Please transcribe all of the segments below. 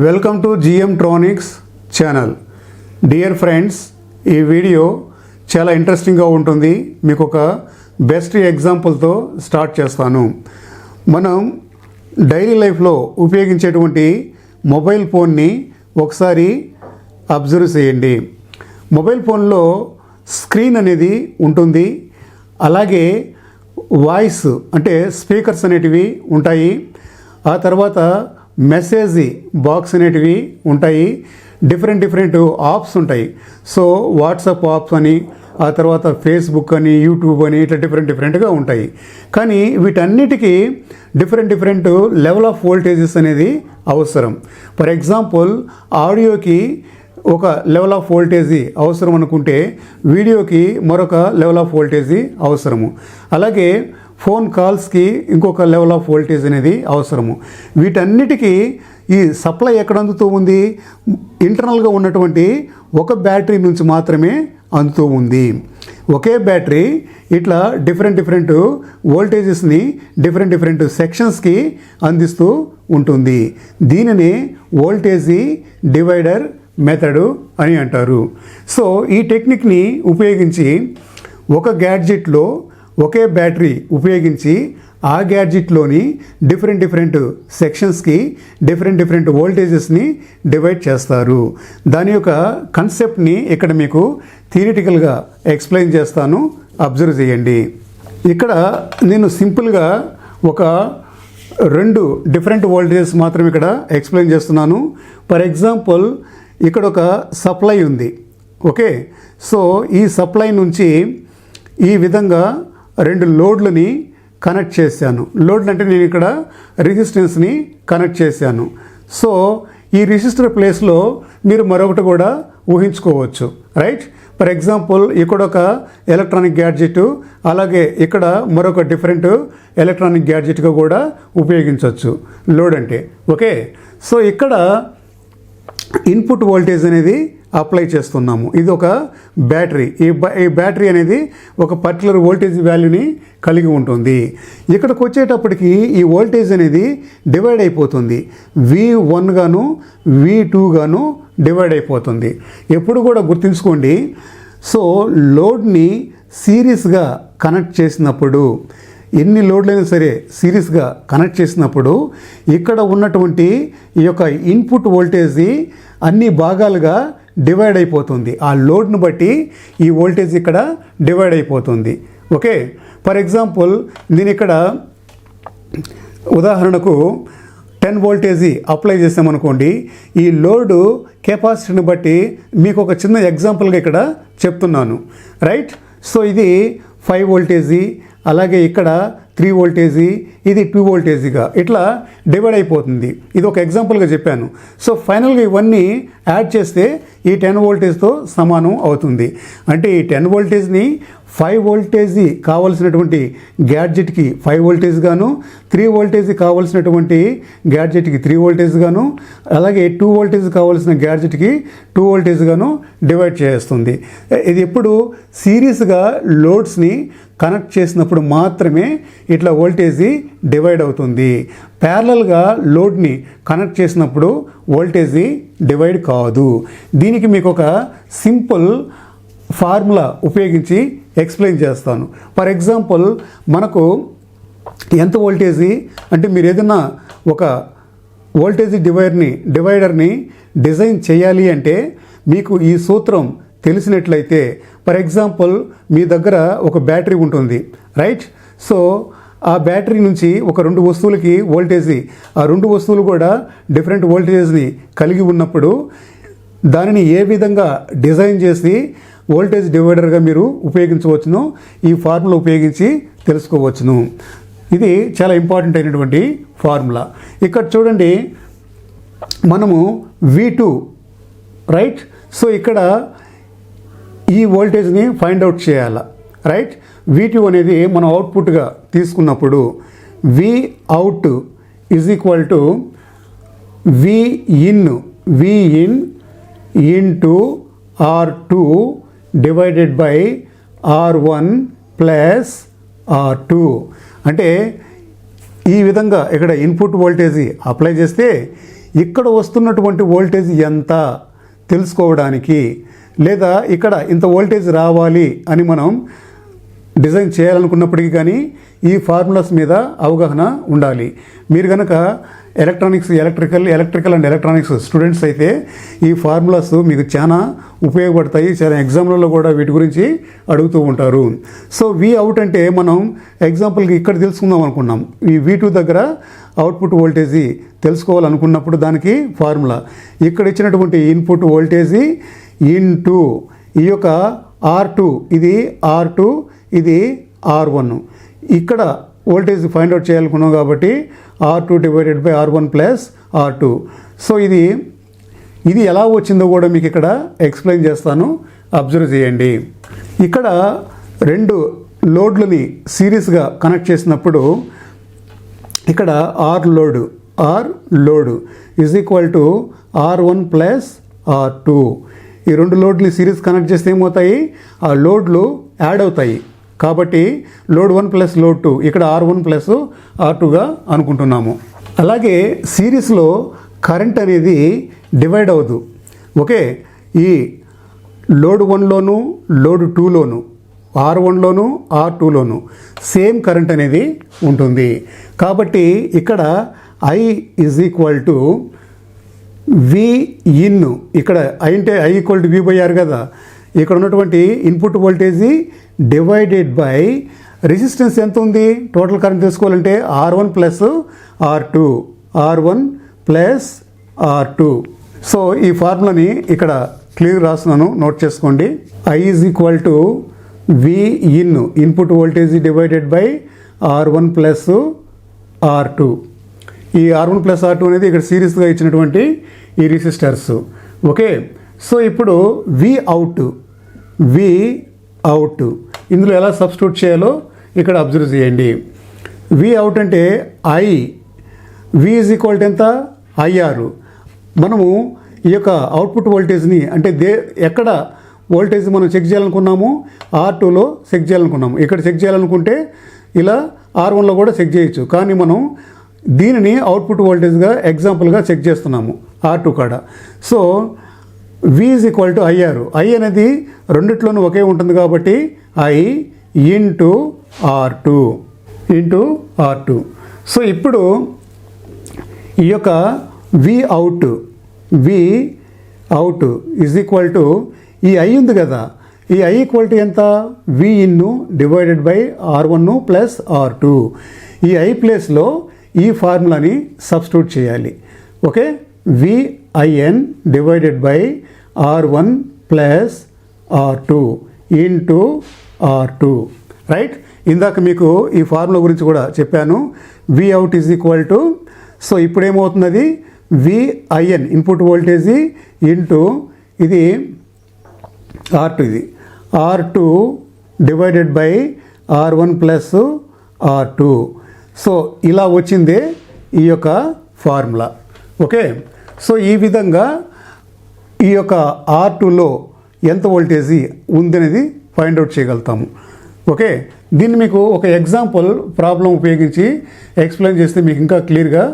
Welcome to G M tronics channel dear friends ఈ video చాలా ఇంట్రెస్టింగ్గా ఉంటుంది. మీకు ఒక బెస్ట్ ఎగ్జాంపుల్తో స్టార్ట్ చేస్తాను. మనం డైలీ లైఫ్లో ఉపయోగించేటువంటి మొబైల్ ఫోన్ని ఒకసారి అబ్జర్వ్ చేయండి. మొబైల్ ఫోన్లో స్క్రీన్ అనేది ఉంటుంది. అలాగే వాయిస్ అంటే స్పీకర్స్ అనేటివి ఉంటాయి. ఆ తర్వాత మెసేజ్ బాక్స్ అనేటివి ఉంటాయి. డిఫరెంట్ డిఫరెంట్ ఆప్స్ ఉంటాయి. సో వాట్సాప్ ఆప్స్ అని ఆ తర్వాత ఫేస్బుక్ అని యూట్యూబ్ అని ఇట్లా డిఫరెంట్ డిఫరెంట్గా ఉంటాయి. కానీ వీటన్నిటికీ different different level of voltages అనేది అవసరం. ఫర్ ఎగ్జాంపుల్ ఆడియోకి ఒక లెవెల్ ఆఫ్ వోల్టేజీ అవసరం అనుకుంటే వీడియోకి మరొక లెవెల్ ఆఫ్ వోల్టేజీ అవసరము. అలాగే ఫోన్ కాల్స్కి ఇంకొక లెవెల్ ఆఫ్ వోల్టేజ్ అనేది అవసరము. వీటన్నిటికీ ఈ సప్లై ఎక్కడ అందుతూ ఉంది? ఇంటర్నల్గా ఉన్నటువంటి ఒక బ్యాటరీ నుంచి మాత్రమే అందుతూ ఉంది. ఒకే బ్యాటరీ ఇట్లా డిఫరెంట్ డిఫరెంట్ వోల్టేజెస్ని డిఫరెంట్ డిఫరెంట్ సెక్షన్స్కి అందిస్తూ ఉంటుంది. దీనిని వోల్టేజీ డివైడర్ మెథడు అని అంటారు. సో ఈ టెక్నిక్ని ఉపయోగించి ఒక గ్యాడ్జెట్లో ఒకే బ్యాటరీ ఉపయోగించి ఆ గ్యాడ్జెట్లోని డిఫరెంట్ డిఫరెంట్ సెక్షన్స్కి డిఫరెంట్ డిఫరెంట్ వోల్టేజెస్ని డివైడ్ చేస్తారు. దాని యొక్క కన్సెప్ట్ని ఇక్కడ మీకు థియరిటికల్గా ఎక్స్ప్లెయిన్ చేస్తాను. అబ్జర్వ్ చేయండి. ఇక్కడ నేను సింపుల్గా ఒక రెండు డిఫరెంట్ వోల్టేజెస్ మాత్రం ఇక్కడ ఎక్స్ప్లెయిన్ చేస్తున్నాను. ఫర్ ఎగ్జాంపుల్ ఇక్కడ ఒక సప్లై ఉంది. ఓకే? సో ఈ సప్లై నుంచి ఈ విధంగా రెండు లోడ్లని కనెక్ట్ చేశాను. లోడ్లు అంటే నేను ఇక్కడ రెసిస్టెన్స్ని కనెక్ట్ చేశాను. సో ఈ రిజిస్టర్ ప్లేస్లో మీరు మరొకటి కూడా ఊహించుకోవచ్చు. రైట్? ఫర్ ఎగ్జాంపుల్ ఇక్కడ ఒక ఎలక్ట్రానిక్ గ్యాడ్జెట్ అలాగే ఇక్కడ మరొక డిఫరెంట్ ఎలక్ట్రానిక్ గ్యాడ్జెట్గా కూడా ఉపయోగించవచ్చు లోడ్ అంటే. ఓకే? సో ఇక్కడ ఇన్పుట్ వోల్టేజ్ అనేది అప్లై చేస్తున్నాము. ఇది ఒక బ్యాటరీ. ఈ ఈ బ్యాటరీ అనేది ఒక పర్టికులర్ వోల్టేజ్ వాల్యూని కలిగి ఉంటుంది. ఇక్కడికి వచ్చేటప్పటికి ఈ వోల్టేజ్ అనేది డివైడ్ అయిపోతుంది. వి వన్ గాను వి టూ గాను డివైడ్ అయిపోతుంది. ఎప్పుడు కూడా గుర్తుంచుకోండి. సో లోడ్ని సీరియస్గా కనెక్ట్ చేసినప్పుడు ఎన్ని లోడ్లైనా సరే సిరీస్గా కనెక్ట్ చేసినప్పుడు ఇక్కడ ఉన్నటువంటి ఈ యొక్క ఇన్పుట్ వోల్టేజ్ అన్ని భాగాలుగా డివైడ్ అయిపోతుంది. ఆ లోడ్ను బట్టి ఈ వోల్టేజ్ ఇక్కడ డివైడ్ అయిపోతుంది. ఓకే? ఫర్ ఎగ్జాంపుల్ నేను ఇక్కడ ఉదాహరణకు టెన్ వోల్టేజీ అప్లై చేసామనుకోండి ఈ లోడు కెపాసిటీని బట్టి మీకు ఒక చిన్న ఎగ్జాంపుల్గా ఇక్కడ చెప్తున్నాను. రైట్? సో ఇది ఫైవ్ వోల్టేజీ అలాగే ఇక్కడ త్రీ వోల్టేజీ ఇది టూ వోల్టేజీగా. ఇట్లా డివైడ్ అయిపోతుంది. ఇది ఒక ఎగ్జాంపుల్గా చెప్పాను. సో ఫైనల్గా ఇవన్నీ యాడ్ చేస్తే ఈ టెన్ వోల్టేజ్తో సమానం అవుతుంది. అంటే ఈ టెన్ వోల్టేజ్ని ఫైవ్ వోల్టేజీ కావాల్సినటువంటి గ్యాడ్జెట్కి ఫైవ్ వోల్టేజ్ గాను త్రీ వోల్టేజ్ కావాల్సినటువంటి గ్యాడ్జెట్కి త్రీ వోల్టేజ్ గాను అలాగే టూ వోల్టేజ్ కావాల్సిన గ్యాడ్జెట్కి టూ వోల్టేజ్ గాను డివైడ్ చేస్తుంది. ఇది ఎప్పుడు సిరీస్గా లోడ్స్ని కనెక్ట్ చేసినప్పుడు మాత్రమే ఇట్లా వోల్టేజీ డివైడ్ అవుతుంది. ప్యారలల్గా లోడ్ని కనెక్ట్ చేసినప్పుడు వోల్టేజీ డివైడ్ కాదు. దీనికి మీకు ఒక సింపుల్ ఫార్ములా ఉపయోగించి ఎక్స్ప్లెయిన్ చేస్తాను. ఫర్ ఎగ్జాంపుల్ మనకు ఎంత వోల్టేజీ అంటే మీరు ఏదైనా ఒక వోల్టేజ్ డివైడర్ని డివైడర్ని డిజైన్ చేయాలి అంటే మీకు ఈ సూత్రం తెలిసినట్లయితే ఫర్ ఎగ్జాంపుల్ మీ దగ్గర ఒక బ్యాటరీ ఉంటుంది రైట్? సో ఆ బ్యాటరీ నుంచి ఒక రెండు వస్తువులకి వోల్టేజీ ఆ రెండు వస్తువులు కూడా డిఫరెంట్ వోల్టేజ్ని కలిగి ఉన్నప్పుడు దానిని ఏ విధంగా డిజైన్ చేసి వోల్టేజ్ డివైడర్గా మీరు ఉపయోగించవచ్చును ఈ ఫార్ములా ఉపయోగించి తెలుసుకోవచ్చును. ఇది చాలా ఇంపార్టెంట్ అయినటువంటి ఫార్ములా. ఇక్కడ చూడండి మనము వి టూ రైట్ సో ఇక్కడ ఈ వోల్టేజ్ని ఫైండ్ అవుట్ చేయాల. రైట్ వి టూ అనేది మనం అవుట్పుట్గా తీసుకున్నప్పుడు V out is equal to V in V in into R two divided by R one plus R two అంటే ఈ విధంగా ఇక్కడ ఇన్పుట్ వోల్టేజ్ అప్లై చేస్తే ఇక్కడ వస్తున్నటువంటి వోల్టేజ్ ఎంత తెలుసుకోవడానికి లేదా ఇక్కడ ఇంత వోల్టేజ్ రావాలి అని మనం డిజైన్ చేయాలనుకున్నప్పటికీ కానీ ఈ ఫార్ములాస్ మీద అవగాహన ఉండాలి. మీరు కనుక electronics electrical electrical and electronics students అయితే ఈ ఫార్ములాస్ మీకు చాలా ఉపయోగపడతాయి. చాలా ఎగ్జామ్లలో కూడా వీటి గురించి అడుగుతూ ఉంటారు. సో వి అవుట్ అంటే మనం ఎగ్జాంపుల్కి ఇక్కడ తెలుసుకుందాం అనుకున్నాం. ఈ వి టూ దగ్గర అవుట్పుట్ వోల్టేజీ తెలుసుకోవాలనుకున్నప్పుడు దానికి ఫార్ములా. ఇక్కడ ఇచ్చినటువంటి ఇన్పుట్ వోల్టేజీ ఇన్ టూ ఈ యొక్క ఆర్ టూ ఇది ఆర్ టూ ఇది ఆర్ వన్. ఇక్కడ వోల్టేజ్ ఫైండ్ అవుట్ చేయాలనుకున్నాం కాబట్టి R two divided by R one plus R two so ఇది ఇది ఎలా వచ్చిందో కూడా మీకు ఇక్కడ ఎక్స్ప్లెయిన్ చేస్తాను. అబ్జర్వ్ చేయండి. ఇక్కడ రెండు లోడ్లని సిరీస్గా కనెక్ట్ చేసినప్పుడు ఇక్కడ R load R load is equal to R one plus R two ఈ రెండు లోడ్లు సిరీస్ కనెక్ట్ చేస్తే ఏమవుతాయి? ఆ లోడ్లు యాడ్ అవుతాయి. కాబట్టి load one plus load two ఇక్కడ ఆర్ వన్ ప్లస్ ఆర్ టూగా అనుకుంటున్నాము. అలాగే సిరీస్లో కరెంట్ అనేది డివైడ్ అవ్వదు. ఓకే ఈ లోడ్ వన్లోను లోడ్ టూలోను ఆర్ వన్లోను ఆర్ టూలోను సేమ్ కరెంట్ అనేది ఉంటుంది. కాబట్టి ఇక్కడ I is equal to V in ఇక్కడ ఐ అంటే I equal to V by R కదా? ఇక్కడ ఉన్నటువంటి input voltage divided by resistance ఎంత ఉంది? టోటల్ కరెంట్ తీసుకోవాలంటే R one plus R two. R one plus R two. So ఈ ఫార్ములాని ఇక్కడ క్లియర్ రాస్తున్నాను. నోట్ చేసుకోండి. I is equal to V in input voltage divided by R one plus R two. ఈ R one plus R two అనేది ఇక్కడ సిరీస్గా ఇచ్చినటువంటి ఈ రెసిస్టర్స్. ఓకే? సో ఇప్పుడు వి అవుట్ వి అవుట్. ఇందులో ఎలా సబ్స్టిట్యూట్ చేయాలో ఇక్కడ అబ్జర్వ్ చేయండి. వి అవుట్ అంటే ఐ. వి ఈజ్ ఈక్వల్ ఎంత? ఐఆర్ మనము ఈ యొక్క అవుట్పుట్ వోల్టేజ్ని అంటే దే ఎక్కడ వోల్టేజ్ మనం చెక్ చేయాలనుకున్నాము? ఆర్ టూలో చెక్ చేయాలనుకున్నాము. ఇక్కడ చెక్ చేయాలనుకుంటే ఇలా ఆర్ వన్లో కూడా చెక్ చేయొచ్చు. కానీ మనం దీనిని అవుట్పుట్ వోల్టేజ్గా ఎగ్జాంపుల్గా చెక్ చేస్తున్నాము. ఆర్ టూ కాడ. So V is equal to I R I అనేది రెండిట్లోనూ ఒకే ఉంటుంది కాబట్టి I into R two into R two so ఇప్పుడు ఈ యొక్క V out V out is equal to ఈ ఐ ఉంది కదా. ఈ ఐ ఈక్వల్ టు ఎంత? V ఇన్ను divided by R one plus R two ఈ ఐ ప్లేస్లో ఈ ఫార్ములాని సబ్స్టిట్యూట్ చేయాలి. Okay V I N divided by R one plus R two into R two. Right? ఇందాక మీకు ఈ ఫార్ములా గురించి కూడా చెప్పాను. V out is equal to so ఇప్పుడు ఏమవుతున్నది V I N input voltage into ఇది ఆర్ టూ ఇది. R two divided by R one plus R two so ఇలా వచ్చిందే ఈ యొక్క ఫార్ములా. ఓకే సో ఈ విధంగా ఈ యొక్క ఆర్ టూలో ఎంత వోల్టేజీ ఉందనేది ఫైండ్ అవుట్ చేయగలుగుతాము. ఓకే దీన్ని మీకు ఒక ఎగ్జాంపుల్ ప్రాబ్లం ఉపయోగించి ఎక్స్ప్లెయిన్ చేస్తే మీకు ఇంకా క్లియర్గా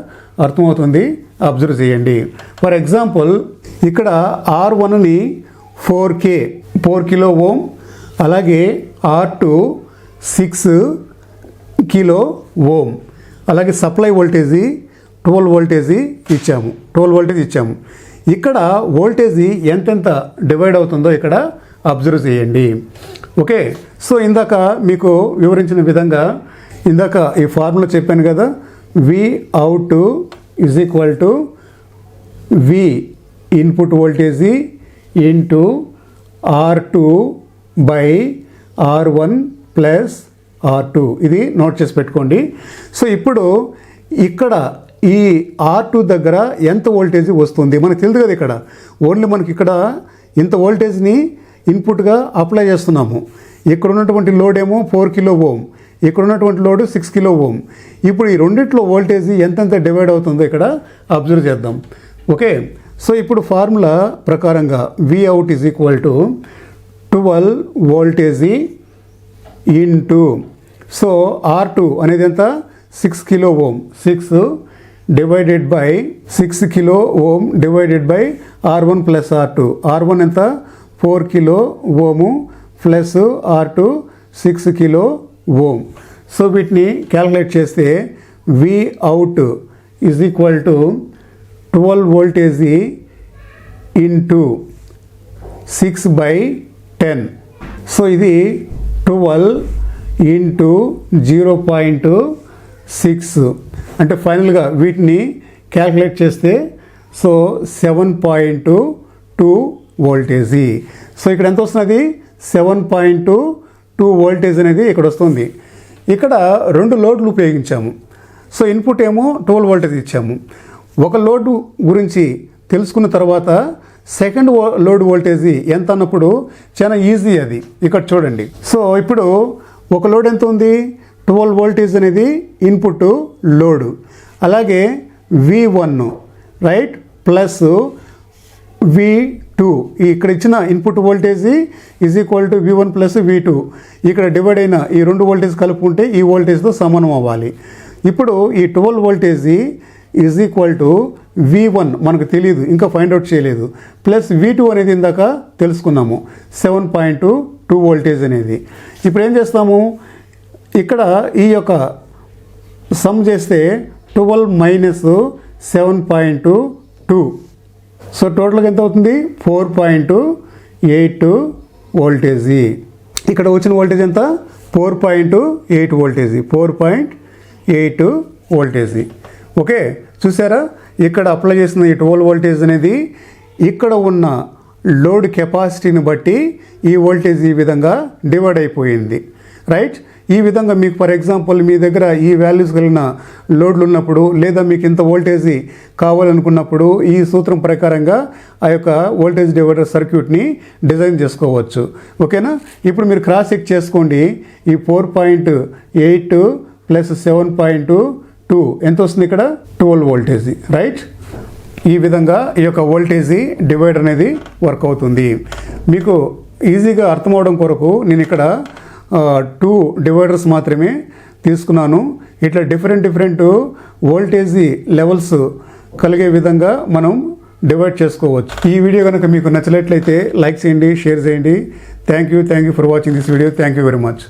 అర్థమవుతుంది. అబ్జర్వ్ చేయండి. ఫర్ ఎగ్జాంపుల్ ఇక్కడ ఆర్ వన్ని four K four kilo ohm అలాగే R two six kilo ohm అలాగే సప్లై వోల్టేజీ ట్వెల్వ్ వోల్టేజీ ఇచ్చాము. ట్వెల్వ్ వోల్టేజ్ ఇచ్చాము. ఇక్కడ వోల్టేజీ ఎంతెంత డివైడ్ అవుతుందో ఇక్కడ అబ్జర్వ్ చేయండి. ఓకే సో ఇందాక మీకు వివరించిన విధంగా ఇందాక ఈ ఫార్ములా చెప్పాను కదా V out is equal to V input voltage into R two by R one plus R two ఇది నోట్ చేసి పెట్టుకోండి. సో ఇప్పుడు ఇక్కడ ఈ ఆర్ టూ దగ్గర ఎంత వోల్టేజ్ వస్తుంది? మనకు తెలియదు కదా ఇక్కడ. ఓన్లీ మనకి ఇక్కడ ఇంత వోల్టేజ్ని ఇన్పుట్గా అప్లై చేస్తున్నాము. ఇక్కడ ఉన్నటువంటి లోడ్ ఏమో ఫోర్ కిలో ఓమ్ ఇక్కడ ఉన్నటువంటి లోడ్ సిక్స్ కిలో ఓమ్ ఇప్పుడు ఈ రెండిట్లో వోల్టేజ్ ఎంతెంత డివైడ్ అవుతుందో ఇక్కడ అబ్జర్వ్ చేద్దాం. ఓకే సో ఇప్పుడు ఫార్ములా ప్రకారంగా V out is equal to twelve voltage into so R two అనేది ఎంత? Six kilo ohm six divided by six kilo ohm divided by R one plus R two R one ఎంత? Four kilo ohm plus R two six kilo ohm so వీటిని calculate చేస్తే V out is equal to twelve voltage into six by ten so ఇది twelve into zero point six. అంటే ఫైనల్గా వీటిని calculate చేస్తే so seven point two voltage. So ఇక్కడ ఎంత వస్తున్నది? సెవెన్ పాయింట్ టూ వోల్టేజ్ అనేది ఇక్కడ వస్తుంది. ఇక్కడ రెండు లోడ్లు ఉపయోగించాము. సో ఇన్పుట్ ఏమో ట్వెల్వ్ వోల్టేజ్ ఇచ్చాము. ఒక లోడ్ గురించి తెలుసుకున్న తర్వాత సెకండ్ లోడ్ వోల్టేజ్ ఎంత అన్నప్పుడు చాలా ఈజీ అది. ఇక్కడ చూడండి. సో ఇప్పుడు ఒక లోడ్ ఎంత ఉంది? ట్వెల్వ్ వోల్టేజ్ అనేది ఇన్పుట్ లోడ్. అలాగే V one right plus V two ఇక్కడ ఇచ్చిన input voltage is equal to V one plus V two ఇక్కడ డివైడ్ అయిన ఈ రెండు వోల్టేజ్ కలుపుకుంటే ఈ వోల్టేజ్తో సమానం అవ్వాలి. ఇప్పుడు ఈ twelve voltage is equal to V one మనకు తెలియదు ఇంకా ఫైండ్ అవుట్ చేయలేదు. ప్లస్ వి టూ అనేది ఇందాక తెలుసుకున్నాము. సెవెన్ పాయింట్ టూ వోల్టేజ్ అనేది. ఇప్పుడు ఏం చేస్తాము? ఇక్కడ ఈ యొక్క సమ్ చేస్తే twelve minus seven point two so టోటల్గా ఎంత అవుతుంది? ఫోర్ పాయింట్ ఎయిట్ వోల్టేజీ ఇక్కడ వచ్చిన వోల్టేజ్ ఎంత? Four point eight voltage four point eight voltage okay చూసారా? ఇక్కడ అప్లై చేసిన ఈ ట్వెల్వ్ వోల్టేజ్ అనేది ఇక్కడ ఉన్న లోడ్ కెపాసిటీని బట్టి ఈ వోల్టేజ్ ఈ విధంగా డివైడ్ అయిపోయింది. రైట్ ఈ విధంగా మీకు ఫర్ ఎగ్జాంపుల్ మీ దగ్గర ఈ వాల్యూస్ కలిగిన లోడ్లు ఉన్నప్పుడు లేదా మీకు ఇంత వోల్టేజ్ కావాలనుకున్నప్పుడు ఈ సూత్రం ప్రకారంగా ఆ యొక్క వోల్టేజ్ డివైడర్ సర్క్యూట్ని డిజైన్ చేసుకోవచ్చు. ఓకేనా ఇప్పుడు మీరు క్రాస్ చెక్ చేసుకోండి. ఈ four point eight plus seven point two ఎంత వస్తుంది ఇక్కడ? ట్వెల్వ్ వోల్టేజ్ రైట్ ఈ విధంగా ఈ యొక్క వోల్టేజీ డివైడర్ అనేది వర్క్ అవుతుంది. మీకు ఈజీగా అర్థమవడం కొరకు నేను ఇక్కడ టూ డివైడర్స్ మాత్రమే తీసుకున్నాను. ఇట్లా డిఫరెంట్ డిఫరెంట్ వోల్టేజీ లెవెల్స్ కలిగే విధంగా మనం డివైడ్ చేసుకోవచ్చు. ఈ వీడియో కనుక మీకు నచ్చినట్లయితే లైక్ చేయండి షేర్ చేయండి. Thank you thank you for watching this video thank you very much